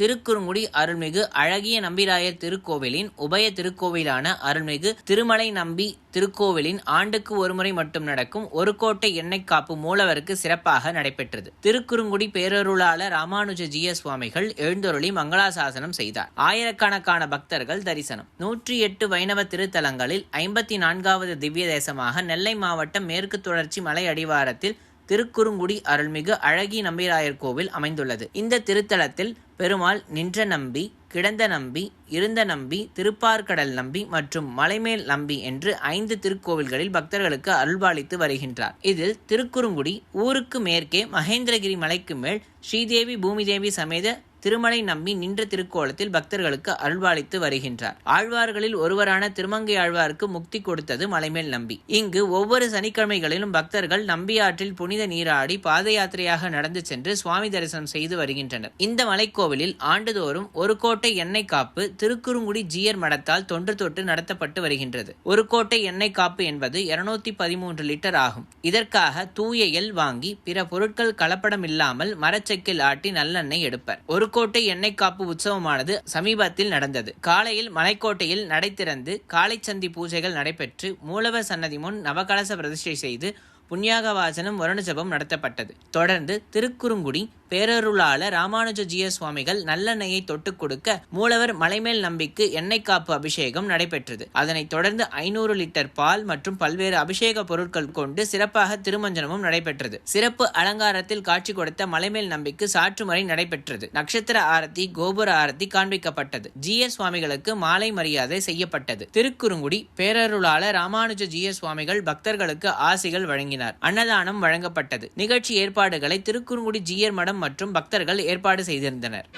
திருக்குறுங்குடி அருள்மிகு அழகிய நம்பிராயர் திருக்கோவிலின் உபய திருக்கோவிலான அருள்மிகு திருமலை நம்பி திருக்கோவிலின் ஆண்டுக்கு ஒருமுறை மட்டும் நடக்கும் ஒரு கோட்டை எண்ணெய் காப்பு மூலவருக்கு சிறப்பாக நடைபெற்றது. திருக்குறுங்குடி பேரருளாளர் ராமானுஜ ஜிய சுவாமிகள் எழுந்தொருளி மங்களாசாசனம் செய்தார். ஆயிரக்கணக்கான பக்தர்கள் தரிசனம். நூற்றி எட்டு வைணவ திருத்தலங்களில் ஐம்பத்தி நான்காவது திவ்ய தேசமாக நெல்லை மாவட்டம் மேற்கு தொடர்ச்சி மலை அடிவாரத்தில் திருக்குறுங்குடி அருள்மிகு அழகி நம்பிராயர் கோவில் அமைந்துள்ளது. இந்த திருத்தலத்தில் பெருமாள் நின்ற நம்பி கிடந்த நம்பி இருந்த நம்பி திருப்பார்கடல் நம்பி மற்றும் மலைமேல் நம்பி என்று ஐந்து திருக்கோவில்களில் பக்தர்களுக்கு அருள்பாலித்து வருகின்றார். இதில் திருக்குறுங்குடி ஊருக்கு மேற்கே மகேந்திரகிரி மலைக்கு மேல் ஸ்ரீதேவி பூமிதேவி சமேத திருமலை நம்பி நின்ற திருக்கோலத்தில் பக்தர்களுக்கு அல்வாளித்து வருகின்றார். ஆழ்வார்களில் ஒருவரான திருமங்கை ஆழ்வாருக்கு முக்தி கொடுத்தது மலைமேல் நம்பி. இங்கு ஒவ்வொரு சனிக்கிழமைகளிலும் பக்தர்கள் நம்பியாற்றில் புனித நீராடி பாத யாத்திரையாக நடந்து சென்று சுவாமி தரிசனம் செய்து வருகின்றனர். இந்த மலைக்கோவிலில் ஆண்டுதோறும் ஒரு கோட்டை எண்ணெய் காப்பு திருக்குறுங்குடி ஜீயர் மடத்தால் தொன்று தொட்டு நடத்தப்பட்டு வருகின்றது. ஒரு கோட்டை எண்ணெய் காப்பு என்பது இருநூத்தி பதிமூன்று லிட்டர் ஆகும். இதற்காக தூய எல் வாங்கி பிற பொருட்கள் கலப்படம் இல்லாமல் மரச்செக்கில் ஆட்டி நல்லெண்ணெய் எடுப்பர். ஒரு கோட்டை எண்ணெய் காப்பு உற்சவமானது சமீபத்தில் நடந்தது. காலையில் மலைக்கோட்டையில் நடை திறந்து காலைச்சந்தி பூஜைகள் நடைபெற்று மூலவர் சன்னதி முன் நவகலச பிரதிஷ்டை செய்து புண்ணியாக வாசனம் வருணஜபம் நடத்தப்பட்டது. தொடர்ந்து திருக்குறுங்குடி பேரருளாளர் ராமானுஜ ஜிய சுவாமிகள் நல்லெண்ணெயை தொட்டுக் கொடுக்க மூலவர் மலைமேல் நம்பிக்கு எண்ணெய் காப்பு அபிஷேகம் நடைபெற்றது. அதனைத் தொடர்ந்து ஐநூறு லிட்டர் பால் மற்றும் பல்வேறு அபிஷேக பொருட்கள் கொண்டு சிறப்பாக திருமஞ்சனமும் நடைபெற்றது. சிறப்பு அலங்காரத்தில் காட்சி கொடுத்த மலைமேல் நம்பிக்கு சாற்றுமறை நடைபெற்றது. நட்சத்திர ஆரத்தி கோபுர ஆரத்தி காண்பிக்கப்பட்டது. ஜிய சுவாமிகளுக்கு மாலை மரியாதை செய்யப்பட்டது. திருக்குறுங்குடி பேரருளாளர் ராமானுஜ ஜிய சுவாமிகள் பக்தர்களுக்கு ஆசிகள் வழங்கினார் அன்னதானம் வழங்கப்பட்டது. நிகழ்ச்சி ஏற்பாடுகளை திருக்குறுங்குடி ஜியர் மடம் மற்றும் பக்தர்கள் ஏற்பாடு செய்திருந்தனர்.